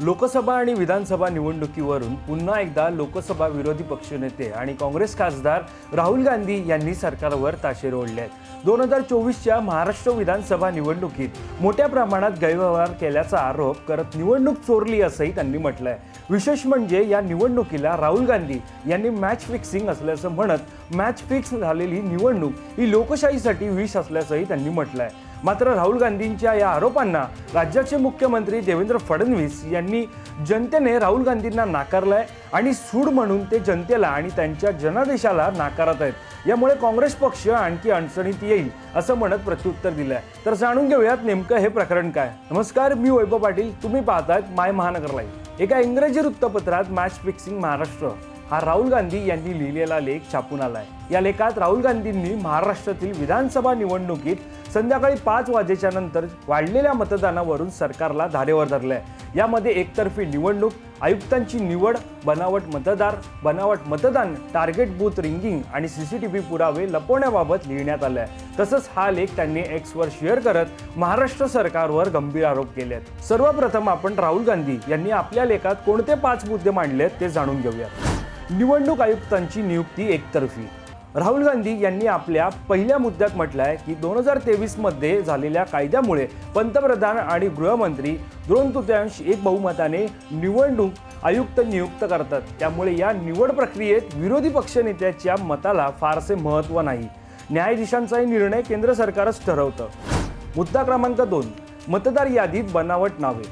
लोकसभा आणि विधानसभा निवडणुकीवरून पुन्हा एकदा लोकसभा विरोधी पक्षनेते आणि काँग्रेस खासदार राहुल गांधी यांनी सरकारवर ताशेरे ओढले आहेत. दोन हजार चोवीसच्या महाराष्ट्र विधानसभा निवडणुकीत मोठ्या प्रमाणात गैरव्यवहार केल्याचा आरोप करत निवडणूक चोरली असंही त्यांनी म्हटलं आहे विशेष म्हणजे या निवडणुकीला राहुल गांधी यांनी मॅच फिक्सिंग असल्याचं म्हणत मॅच फिक्स झालेली निवडणूक ही लोकशाहीसाठी विष असल्याचंही त्यांनी म्हटलं आहे मात्र राहुल गांधींच्या या आरोपांना राज्याचे मुख्यमंत्री देवेंद्र फडणवीस यांनी जनतेने राहुल गांधींना नाकारलंय आणि सूड म्हणून ते जनतेला आणि त्यांच्या जनादेशाला नाकारत आहेत. यामुळे काँग्रेस पक्ष आणखी अडचणीत येईल असं म्हणत प्रत्युत्तर दिलंय. तर जाणून घेऊयात नेमकं हे प्रकरण काय. नमस्कार मी वैभव पाटील. तुम्ही पाहतात माय महानगर लाईव्ह. एका इंग्रजी वृत्तपत्रात मॅच फिक्सिंग महाराष्ट्र. हा राहुल गांधी यांनी लिहिलेला लेख छापून आला आहे या लेखात राहुल गांधींनी महाराष्ट्रातील विधानसभा निवडणुकीत संध्याकाळी पाच वाजेच्या नंतर वाढलेल्या मतदानावरून सरकारला धारेवर धरलं आहे यामध्ये एकतर्फी निवडणूक आयुक्तांची निवड बनावट मतदार बनावट मतदान टार्गेट बूथ रिंगिंग आणि सी सी टी व्ही पुरावे लपवण्याबाबत लिहिण्यात आलंय. तसंच हा लेख त्यांनी एक्सवर शेअर करत महाराष्ट्र सरकारवर गंभीर आरोप केले आहेत सर्वप्रथम आपण राहुल गांधी यांनी आपल्या लेखात कोणते पाच मुद्दे मांडलेत ते जाणून घेऊयात. निवडणूक आयुक्तांची नियुक्ती एकतर्फी. राहुल गांधी यांनी आपल्या पहिल्या मुद्द्यात म्हटलं आहे की दोन हजार तेवीसमध्ये झालेल्या कायद्यामुळे पंतप्रधान आणि गृहमंत्री दोन तृतीयांश एक बहुमताने निवडणूक आयुक्त नियुक्त करतात. त्यामुळे या निवड प्रक्रियेत विरोधी पक्षनेत्याच्या मताला फारसे महत्त्व नाही. न्यायाधीशांचाही निर्णय केंद्र सरकारच ठरवतं. मुद्दा क्रमांक दोन मतदार यादीत बनावट नावे.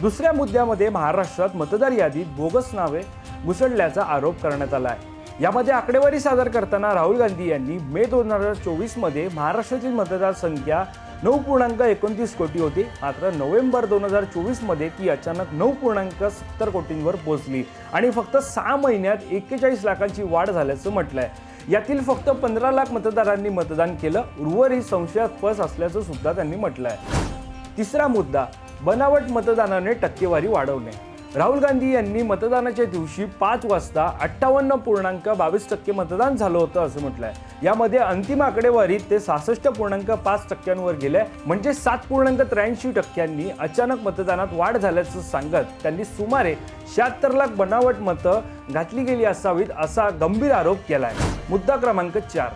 दुसऱ्या मुद्द्यामध्ये महाराष्ट्रात मतदार यादीत बोगस नावे. घुसडल्याचा आरोप करण्यात आला आहे. यामध्ये आकडेवारी सादर करताना राहुल गांधी यांनी मे दोन हजार चोवीसमध्ये महाराष्ट्रातील मतदारसंख्या नऊ पूर्णांक एकोणतीस कोटी होती. मात्र नोव्हेंबर दोन हजार चोवीसमध्ये ती अचानक नऊ पूर्णांक सत्तर कोटींवर पोहोचली आणि फक्त सहा महिन्यात एक्केचाळीस लाखांची वाढ झाल्याचं म्हटलं आहे यातील फक्त पंधरा लाख मतदारांनी मतदान केलं. उर्वरित संशयास्पद असल्याचं सुद्धा त्यांनी म्हटलं आहे तिसरा मुद्दा बनावट मतदानाने टक्केवारी वाढवणे. राहुल गांधी यांनी मतदानाच्या दिवशी पाच वाजता अठ्ठावन्न पूर्णांक बावीस टक्के मतदान झालं होतं असं म्हटलंय. यामध्ये अंतिम आकडेवारीत ते सहासष्ट पूर्णांक पाच टक्क्यांवर गेले. म्हणजे सात पूर्णांक त्र्याऐंशी टक्क्यांनी अचानक मतदानात वाढ झाल्याचं सांगत त्यांनी सुमारे शहात्तर लाख बनावट मतं घातली गेली असावीत असा गंभीर आरोप केलाय. मुद्दा क्रमांक चार.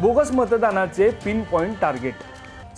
बोगस मतदानाचे पिन पॉईंट टार्गेट.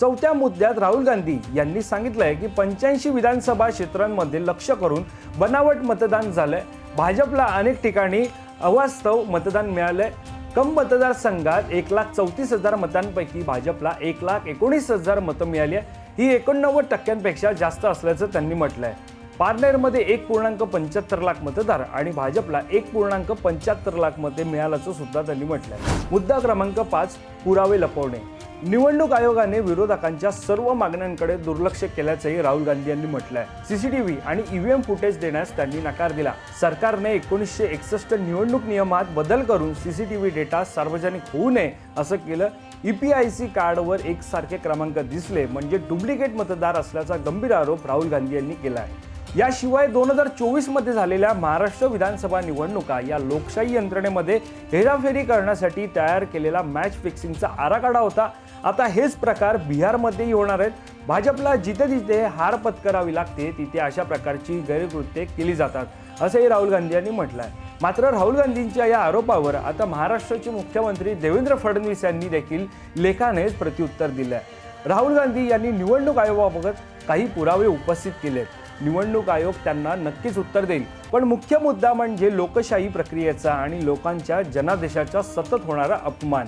चौथ्या मुद्द्यात राहुल गांधी यांनी सांगितलंय की पंच्याऐंशी विधानसभा क्षेत्रांमध्ये लक्ष करून बनावट मतदान झालंय. भाजपला अनेक ठिकाणी अवास्तव मतदान मिळालंय. कम मतदारसंघात एक लाख चौतीस हजार मतांपैकी भाजपला एक लाख एकोणीस हजार मतं मिळाली आहे ही एकोणनव्वद टक्क्यांपेक्षा जास्त असल्याचं त्यांनी म्हटलंय. पारनेरमध्ये एक पूर्णांक पंच्याहत्तर लाख मतदार आणि भाजपला एक पूर्णांक पंच्याहत्तर लाख मते मिळाल्याचं सुद्धा त्यांनी म्हटलंय. मुद्दा क्रमांक पाच पुरावे लपवणे. निवडणूक आयोगाने विरोधकांच्या सर्व मागण्यांकडे दुर्लक्ष केल्याचंही राहुल गांधी यांनी म्हटलंय. सीसीटीव्ही आणि ईव्हीएम फुटेज देण्यास त्यांनी नकार दिला. सरकारने एकोणीसशे एकसष्ट निवडणूक नियमात बदल करून सीसीटीव्ही डेटा सार्वजनिक होऊ नये असं केलं. ईपीआयसी कार्डवर एकसारखे क्रमांक दिसले म्हणजे डुप्लिकेट मतदार असल्याचा गंभीर आरोप राहुल गांधी यांनी केला आहे याशिवाय दोन हजार चोवीसमध्ये झालेल्या महाराष्ट्र विधानसभा निवडणुका या लोकशाही यंत्रणेमध्ये हेराफेरी करण्यासाठी तयार केलेला मॅच फिक्सिंगचा आराखडा होता. आता हेच प्रकार बिहारमध्येही होणार आहेत. भाजपला जिथे जिथे हार पत्करावी लागते तिथे अशा प्रकारची गैरकृत्ये केली जातात असंही राहुल गांधी यांनी म्हटलं आहे मात्र राहुल गांधींच्या या आरोपावर आता महाराष्ट्राचे मुख्यमंत्री देवेंद्र फडणवीस यांनी देखील लेखानेच प्रत्युत्तर दिलं आहे राहुल गांधी यांनी निवडणूक आयोगाबाबत काही पुरावे उपस्थित केलेत. निवडणूक आयोग त्यांना नक्कीच उत्तर देईल. पण मुख्य मुद्दा म्हणजे लोकशाही प्रक्रियेचा आणि लोकांच्या जनादेशाचा सतत होणारा अपमान.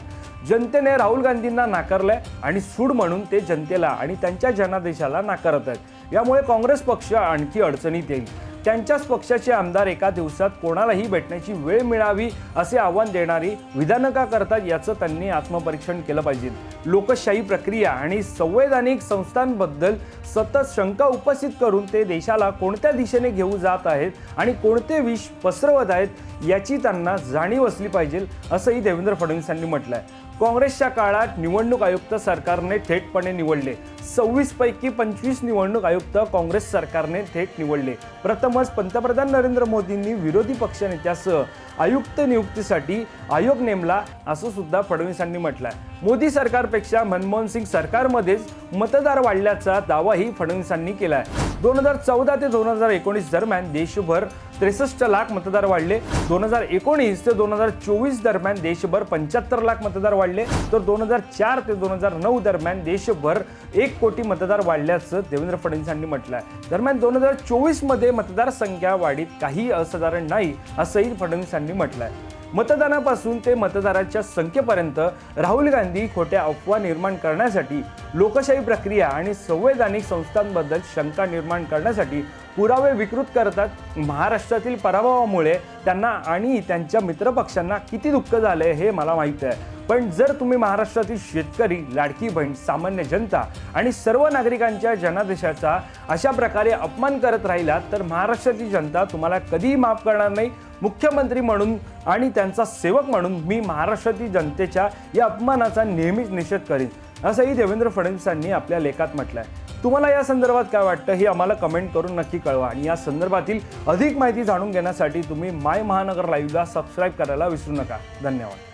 जनतेने राहुल गांधींना नाकारलंय आणि सूड म्हणून ते जनतेला आणि त्यांच्या जनादेशाला नाकारत आहेत. यामुळे काँग्रेस पक्ष आणखी अडचणीत येईल. त्यांच्याच पक्षाचे आमदार एका दिवसात कोणालाही भेटण्याची वेळ मिळावी असे आव्हान देणारी विधानं का करतात याचं त्यांनी आत्मपरीक्षण केलं पाहिजे. लोकशाही प्रक्रिया आणि संवैधानिक संस्थांबद्दल सतत शंका उपस्थित करून ते देशाला कोणत्या दिशेने घेऊ जात आहेत आणि कोणते विष पसरवत आहेत याची त्यांना जाणीव असली पाहिजे असंही देवेंद्र फडणवीस यांनी म्हटलं आहे काँग्रेसच्या काळात निवडणूक आयुक्त सरकारने थेटपणे निवडले. सव्वीस पैकी पंचवीस निवडणूक आयुक्त काँग्रेस सरकारने थेट निवडले. प्रथमच पंतप्रधान नरेंद्र मोदींनी विरोधी पक्षनेत्यासह आयुक्त नियुक्तीसाठी आयोग नेमला असं सुद्धा फडणवीसांनी म्हटलंय. मोदी सरकारपेक्षा मनमोहन सिंग सरकारमध्येच मतदार वाढल्याचा दावाही फडणवीसांनी केलाय. दोन हजार चौदा ते दोन हजार एकोणीस दरम्यान देशभर त्रेसष्ट लाख मतदार वाढले. दोन हजार एकोणीस ते दोन हजार चोवीस दरम्यान देशभर पंच्याहत्तर लाख मतदार वाढले. तर दोन हजार चार ते दोन हजार नऊ दरम्यान देशभर एक कोटी मतदार वाढल्याचं देवेंद्र फडणवीसांनी म्हटलं आहे दरम्यान दोन हजार चोवीसमध्ये मतदारसंख्या वाढीत काही असाधारण नाही असंही फडणवीसांनी म्हटलं आहे मतदानापासून ते मतदाराच्या संख्येपर्यंत राहुल गांधी खोट्या अफवा निर्माण करण्यासाठी लोकशाही प्रक्रिया आणि संवैधानिक संस्थांबद्दल शंका निर्माण करण्यासाठी पुरावे विकृत करतात. महाराष्ट्रातील पराभवामुळे त्यांना आणि त्यांच्या मित्रपक्षांना किती दुःख झालंय हे मला माहीत आहे. पण जर तुम्ही महाराष्ट्रातील शेतकरी लाडकी बहीण सामान्य जनता आणि सर्व नागरिकांच्या जनादेशाचा अशा प्रकारे अपमान करत राहिलात तर महाराष्ट्राची जनता तुम्हाला कधीही माफ करणार नाही. मुख्यमंत्री म्हणून आणि त्यांचा सेवक म्हणून मी महाराष्ट्रातील जनतेच्या या अपमानाचा नेहमीच निषेध करीन. असंही देवेंद्र फडणवीसांनी आपल्या लेखात म्हटलं आहे तुम्हाला या संदर्भात काय वाटतं हे आम्हाला कमेंट करून नक्की कळवा आणि या संदर्भातील अधिक माहिती जाणून घेण्यासाठी तुम्ही माय महानगर लाईव्हला सबस्क्राईब करायला विसरू नका. धन्यवाद.